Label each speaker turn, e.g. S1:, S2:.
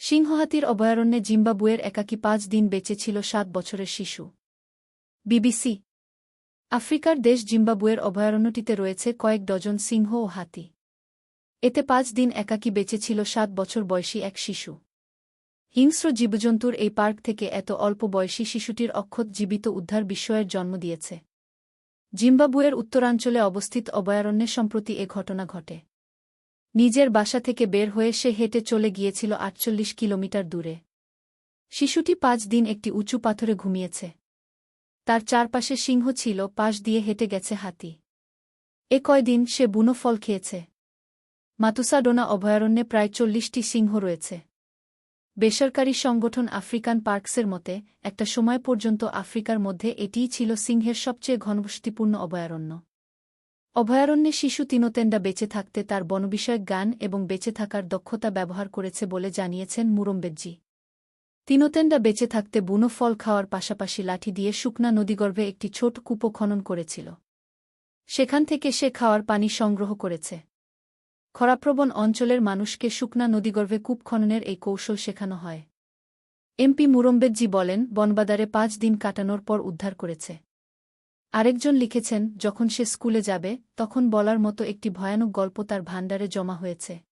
S1: সিংহহাতির অভয়ারণ্যে জিম্বাবুয়ের একাকী পাঁচ দিন বেঁচে ছিল সাত বছরের শিশু। বিবিসি। আফ্রিকার দেশ জিম্বাবুয়ের অভয়ারণ্যটিতে রয়েছে কয়েক ডজন সিংহ ও হাতি। এতে পাঁচ দিন একাকী বেঁচে ছিল সাত বছর বয়সী এক শিশু। হিংস্র জীবজন্তুর এই পার্ক থেকে এত অল্প বয়সী শিশুটির অক্ষত জীবিত উদ্ধার বিস্ময়ের জন্ম দিয়েছে। জিম্বাবুয়ের উত্তরাঞ্চলে অবস্থিত অভয়ারণ্যে সম্প্রতি এ ঘটনা ঘটে। নিজের বাসা থেকে বের হয়ে সে হেঁটে চলে গিয়েছিল আটচল্লিশ কিলোমিটার দূরে। শিশুটি পাঁচ দিন একটি উঁচু পাথরে ঘুমিয়েছে। তার চারপাশে সিংহ ছিল, পাশ দিয়ে হেঁটে গেছে হাতি। এ কয়দিন সে বুনো ফল খেয়েছে। মাতুসাডোনা অভয়ারণ্যে প্রায় চল্লিশটি সিংহ রয়েছে। বেসরকারি সংগঠন আফ্রিকান পার্কসের মতে, একটা সময় পর্যন্ত আফ্রিকার মধ্যে এটিই ছিল সিংহের সবচেয়ে ঘনবসতিপূর্ণ অভয়ারণ্য। অভয়ারণ্যে শিশু তিনোতেন্ডা বেঁচে থাকতে তার বনবিষয়ক গান এবং বেঁচে থাকার দক্ষতা ব্যবহার করেছে বলে জানিয়েছেন মুরম্বেজ্জি তিনোতেন্ডা বেঁচে থাকতে বুনো ফল খাওয়ার পাশাপাশি লাঠি দিয়ে শুকনা নদীগর্ভে একটি ছোট কূপো খনন করেছিল। সেখান থেকে সে খাওয়ার পানি সংগ্রহ করেছে। খরাপ্রবণ অঞ্চলের মানুষকে শুকনা নদীগর্ভে কূপ খননের এই কৌশল শেখানো হয়। এমপি মুরম্বেজ্জি বলেন, বনবাদারে পাঁচ দিন কাটানোর পর উদ্ধার করেছে। আরেকজন লিখেছেন, যখন সে স্কুলে যাবে, তখন বলার মতো একটি ভয়ানক গল্প তার ভাণ্ডারে জমা হয়েছে।